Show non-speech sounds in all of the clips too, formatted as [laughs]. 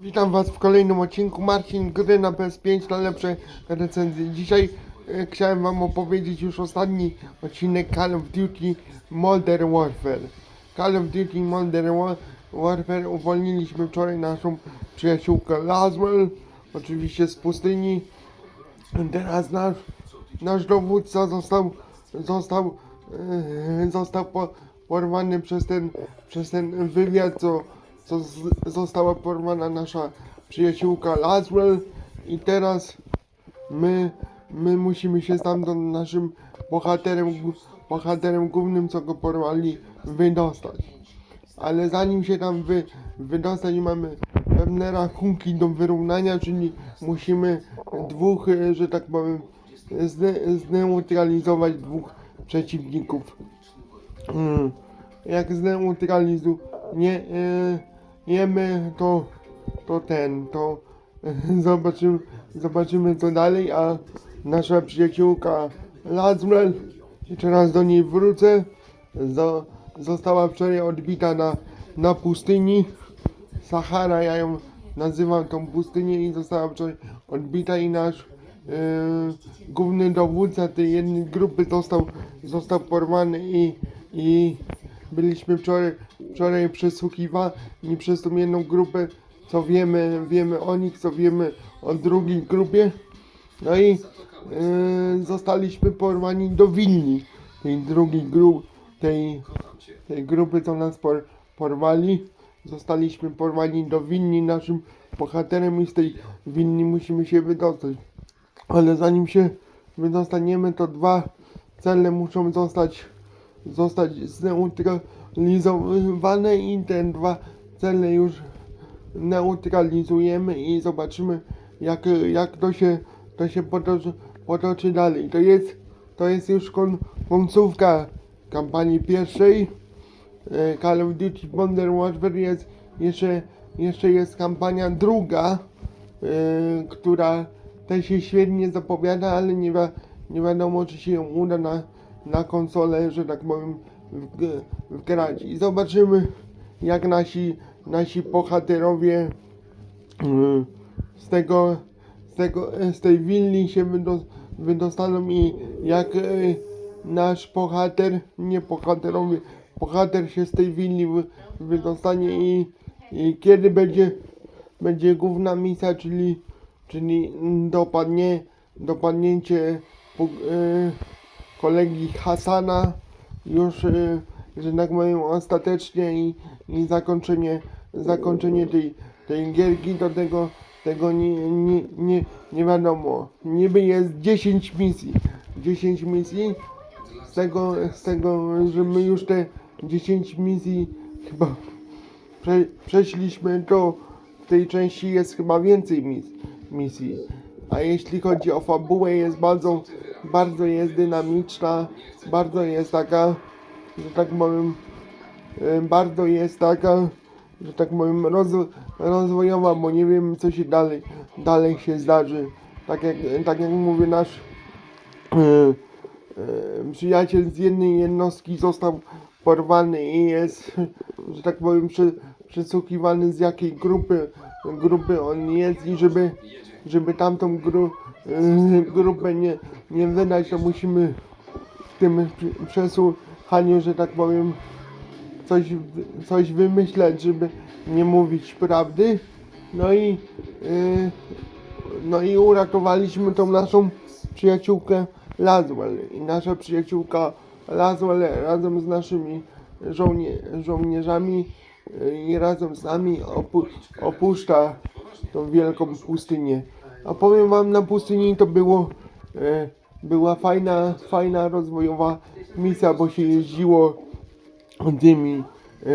Witam Was w kolejnym odcinku. Marcin, gry na PS5, najlepsze recenzje. Dzisiaj e, chciałem Wam opowiedzieć już ostatni odcinek Call of Duty Modern Warfare. Call of Duty Modern Wa- Warfare uwolniliśmy wczoraj naszą przyjaciółkę Laswell, oczywiście z pustyni. Teraz nasz, nasz dowódca został, został, e, został po, porwany przez ten, przez ten wywiad, co, została porwana nasza przyjaciółka Laswell i teraz my, my musimy się stamtąd naszym bohaterem, bohaterem głównym, co go porwali, wydostać. Ale zanim się tam wy, wydostać, mamy pewne rachunki do wyrównania, czyli musimy dwóch, że tak powiem, zne, zneutralizować dwóch przeciwników. Mm. Jak zneutralizujemy, to, to ten, to [laughs] zobaczymy, zobaczymy co dalej, a nasza przyjaciółka Laswell, jeszcze raz do niej wrócę, zo, została wczoraj odbita na, na pustyni. Sahara, ja ją nazywam tą pustynię i została wczoraj odbita i nasz yy, główny dowódca tej jednej grupy został, został porwany i, i byliśmy wczoraj, wczoraj przesłuchiwani przez tą jedną grupę, co wiemy, wiemy o nich, co wiemy o drugiej grupie. No i yy, zostaliśmy porwani do Wilni, tej drugiej grupy, tej, tej grupy, co nas por, porwali. Zostaliśmy porwani do Wilni, naszym bohaterem i z tej Wilni musimy się wydostać. Ale zanim się wydostaniemy, to dwa cele muszą zostać, zostać zneutralizowane i te dwa cele już neutralizujemy i zobaczymy jak, jak to się, to się potoczy, potoczy dalej. To jest, to jest już kon, końcówka kampanii pierwszej. E, Call of Duty Modern Warfare jest jeszcze, jeszcze jest kampania druga, e, która też się świetnie zapowiada, ale nie, wi- nie wiadomo czy się ją uda na, na konsolę, że tak powiem, wg- wgrać. I zobaczymy jak nasi, nasi bohaterowie mm, z tego, z tego, z tej willi się wydo, wydostaną i jak e, nasz bohater, nie bohaterowie, bohater się z tej willi wy, wydostanie i, i kiedy będzie, będzie główna misja, czyli, czyli dopadnie, dopadnięcie e, kolegi Hasana już, że tak powiem, ostatecznie i, i zakończenie, zakończenie tej, tej gierki do tego, tego nie, nie, nie, nie wiadomo. Niby jest 10 misji. 10 misji. Z tego, z tego, że my już te 10 misji chyba prze, przeszliśmy, to w tej części jest chyba więcej mis, misji. A jeśli chodzi o fabułę, jest bardzo, bardzo jest dynamiczna, bardzo jest taka, że tak powiem, bardzo jest taka, że tak powiem, roz, rozwojowa, bo nie wiem co się dalej, dalej się zdarzy. Tak jak, tak jak mówię, nasz e, e, przyjaciel z jednej jednostki został porwany i jest, że tak powiem, prze, przesłuchiwany z jakiej grupy, grupy on jest i żeby, żeby tamtą gru, e, grupę nie, nie wydać, to musimy w tym przesłuchaniu, że tak powiem, coś, coś wymyśleć, żeby nie mówić prawdy. No i, yy, no i uratowaliśmy tą naszą przyjaciółkę Laswell. I nasza przyjaciółka Laswell razem z naszymi żołnie, żołnierzami yy, i razem z nami opu, opuszcza tą wielką pustynię. A powiem wam, na pustyni to było, yy, była fajna, fajna rozwojowa misja, bo się jeździło tymi e,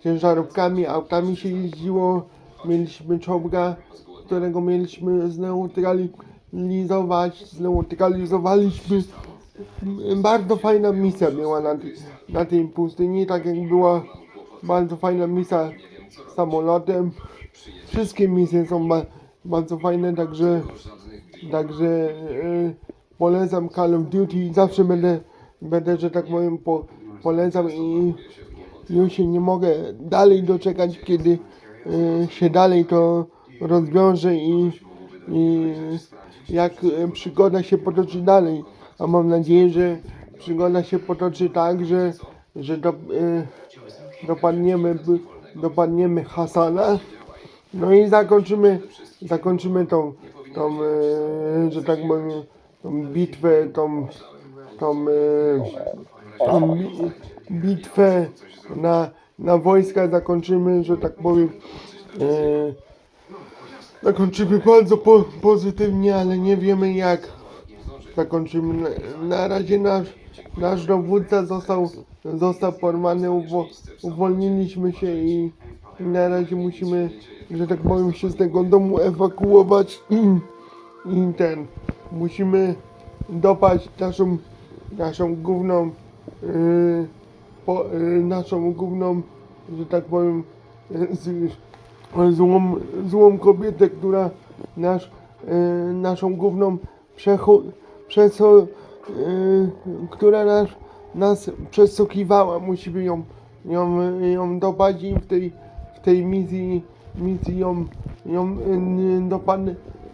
ciężarówkami, autami się jeździło. Mieliśmy czołga, którego mieliśmy zneutralizować. Zneutralizowaliśmy. Bardzo fajna misja była na, na tej pustyni, tak jak była bardzo fajna misja samolotem. Wszystkie misje są ba, bardzo fajne, także Także e, polecam Call of Duty. Zawsze będę, będę że tak powiem, po, polecam i już się nie mogę dalej doczekać, kiedy y, się dalej to rozwiąże i, i jak y, przygoda się potoczy dalej. A mam nadzieję, że przygoda się potoczy tak, że, że do, y, dopadniemy, dopadniemy Hasana. No i zakończymy, zakończymy tą, tą e, że tak powiem, tą bitwę, tą, tą, e, tą bi, bitwę na, na wojska zakończymy, że tak powiem, e, zakończymy bardzo po, pozytywnie, ale nie wiemy jak zakończymy. Na, razie nasz, nasz dowódca został, został porwany, uwo, uwolniliśmy się i na razie musimy, że tak powiem, się z tego domu ewakuować i, i ten, musimy dopaść naszą, naszą główną, yy, po, yy, naszą główną, że tak powiem, z, złą, złą kobietę, która nasz, yy, naszą główną przecho, przeso, yy, która nas, nas przesłuchiwała. Musimy ją, ją, ją dopaść i w tej, w tej misji, misji ją, ją yy, dopad,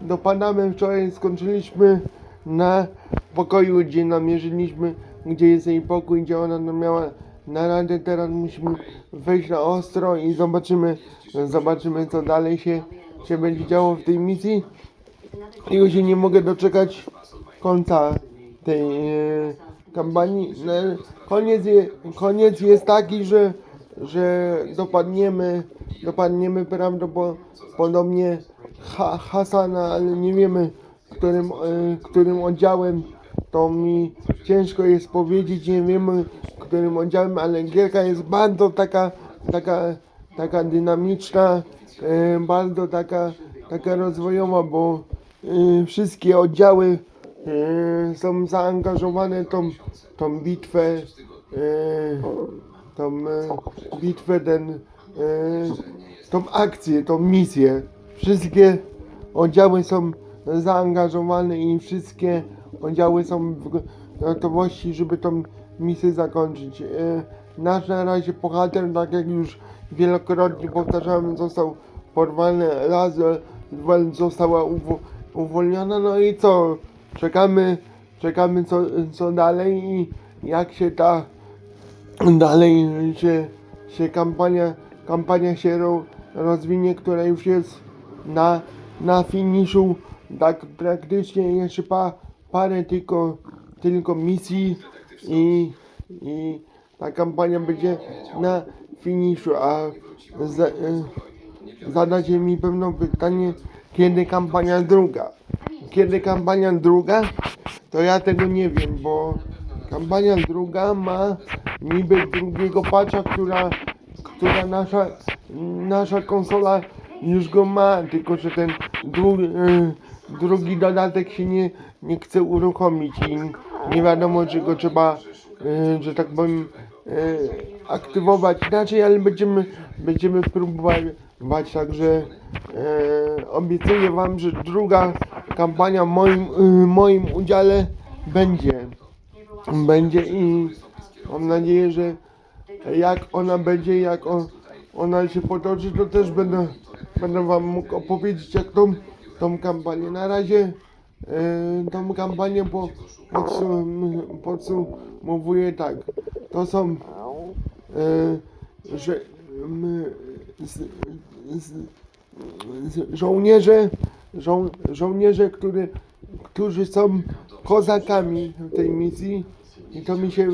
dopadamy. Wczoraj skończyliśmy na pokoju, gdzie namierzyliśmy, gdzie jest jej pokój, gdzie ona miała naradę. Teraz musimy wejść na ostro i zobaczymy, zobaczymy co dalej się, się będzie działo w tej misji. Już się nie mogę doczekać końca tej e, kampanii. No, koniec, je, koniec jest taki, że, że dopadniemy, dopadniemy prawdopodobnie ha, Hasana, ale nie wiemy którym, e, którym oddziałem. To mi ciężko jest powiedzieć, nie wiemy którym oddziałem, ale gierka jest bardzo taka, taka, taka dynamiczna, e, bardzo taka, taka rozwojowa, bo e, wszystkie oddziały są zaangażowane w tą, tą bitwę, tą e, bitwę, ten, e, tą akcję, tą misję. Wszystkie oddziały są zaangażowane i wszystkie oddziały są w gotowości, żeby tą misję zakończyć. E, Nasz na razie bohater, tak jak już wielokrotnie powtarzałem, został porwany, raz dwa została uwo- uwolniona, no i co? Czekamy, czekamy co, co dalej i jak się ta dalej się, się kampania, kampania się ro, rozwinie, która już jest na, na finiszu, tak praktycznie jeszcze pa, parę tylko, tylko misji i, i ta kampania będzie na finiszu, a za, e, zadacie mi pewno pytanie, kiedy kampania druga. Kiedy kampania druga, to ja tego nie wiem, bo kampania druga ma niby drugiego patcha, która, która nasza, nasza konsola już go ma, tylko że ten dru, e, drugi dodatek się nie, nie chce uruchomić i nie wiadomo czy go trzeba, e, że tak powiem, e, aktywować inaczej, ale będziemy, będziemy próbować, także obiecuję wam, że druga kampania w moim, moim udziale będzie, będzie i mam nadzieję, że jak ona będzie, jak on, ona się potoczy, to też będę, będę wam mógł opowiedzieć jak tą, tą kampanię. Na razie e, tą kampanię po, podsum, podsumowuję tak. To są e, że, z, z, z, żołnierze, żo, żołnierze, który, którzy są kozakami w tej misji i to mi się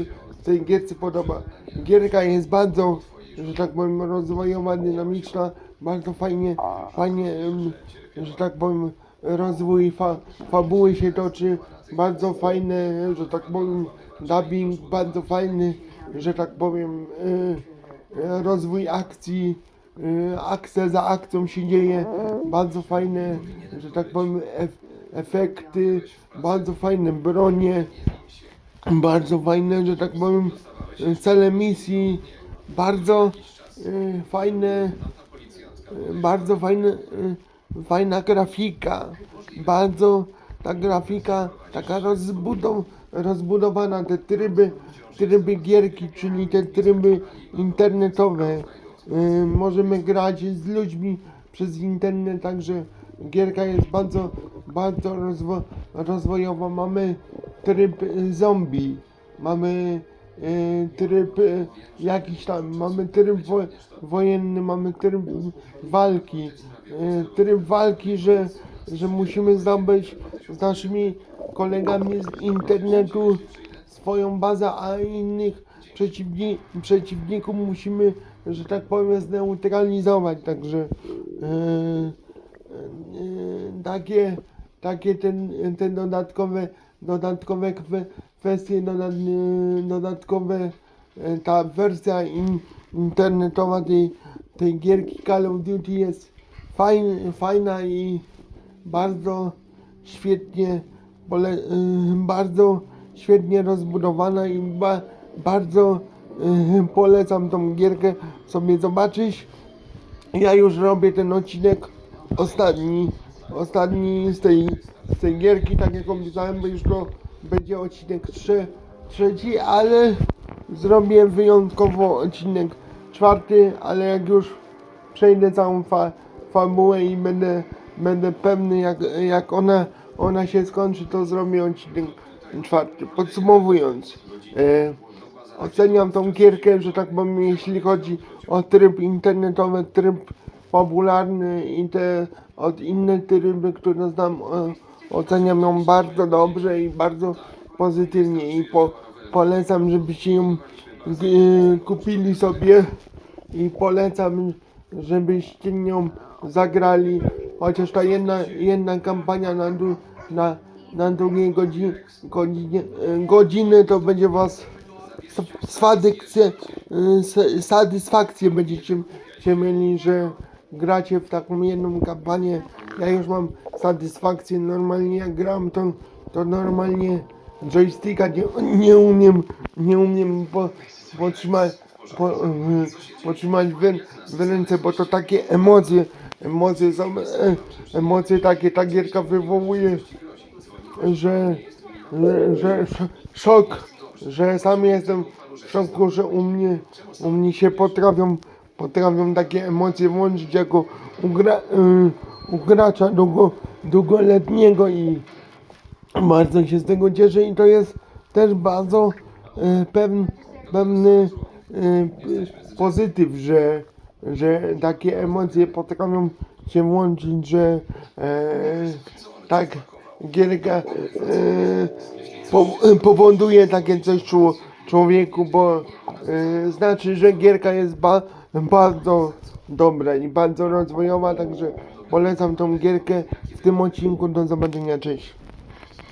tej gierce podoba. Gierka jest bardzo, że tak powiem, rozwojowa, dynamiczna, bardzo fajnie, fajnie, że tak powiem, rozwój fa, fabuły się toczy, bardzo fajne, że tak powiem, dubbing, bardzo fajny, że tak powiem, e, rozwój akcji, e, akcja za akcją się dzieje, bardzo fajne, że tak powiem, ef, efekty, bardzo fajne bronie, bardzo fajne, że tak powiem, cele misji, bardzo e, fajne, e, bardzo fajne, e, fajna grafika, bardzo ta grafika taka rozbudow, rozbudowana, te tryby, tryby gierki, czyli te tryby internetowe, y, możemy grać z ludźmi przez internet, także gierka jest bardzo, bardzo rozwo rozwojowa. Mamy tryb y, zombie, mamy y, tryb y, jakiś tam, mamy tryb wo wojenny, mamy tryb walki, tryb walki, że, że musimy zdobyć z naszymi kolegami z internetu swoją bazę, a innych przeciwni przeciwników musimy, że tak powiem, zneutralizować. Także yy, yy, takie, takie ten, te dodatkowe, dodatkowe kwe, kwestie, yy, dodatkowe yy, ta wersja in, internetowa tej, tej gierki Call of Duty jest fajn, fajna i bardzo świetnie, y, bardzo świetnie rozbudowana i ba, bardzo y, polecam tą gierkę sobie zobaczyć. Ja już robię ten odcinek ostatni, ostatni z tej, z tej gierki, tak jak obiecałem, bo już to będzie odcinek trze, trzeci, ale zrobię wyjątkowo odcinek czwarty, ale jak już przejdę całą fa fabułę i będę, będę pewny jak, jak ona, ona się skończy, to zrobię odcinek czwarty. Podsumowując, e, oceniam tą gierkę, że tak powiem, jeśli chodzi o tryb internetowy, tryb popularny i te od inne tryby, które znam, e, oceniam ją bardzo dobrze i bardzo pozytywnie i po, polecam, żebyście ją e, kupili sobie i polecam, żebyście nią zagrali, chociaż ta jedna, jedna kampania na, na, na drugiej godzinie, godzinie, e, godziny to będzie was satysfakcję, satysfakcję będziecie się mieli, że gracie w taką jedną kampanię. Ja już mam satysfakcję, normalnie jak gram to, to normalnie joysticka nie, nie umiem, nie umiem po, potrzymać, po, yy, potrzymać w, w ręce, bo to takie emocje, emocje są, e, emocje takie ta gierka wywołuje, że, że, że sz- szok, że sam jestem w szoku, że u mnie, u mnie się potrafią, potrafią takie emocje włączyć jako u, gra, u długo, długoletniego i bardzo się z tego cieszę i to jest też bardzo y, pewny, pewny pozytyw, że, że takie emocje potrafią się włączyć, że e, tak gierka e, po, powoduje takie coś człowieku, bo e, znaczy, że gierka jest ba, bardzo dobra i bardzo rozwojowa, także polecam tą gierkę w tym odcinku. Do zobaczenia, cześć.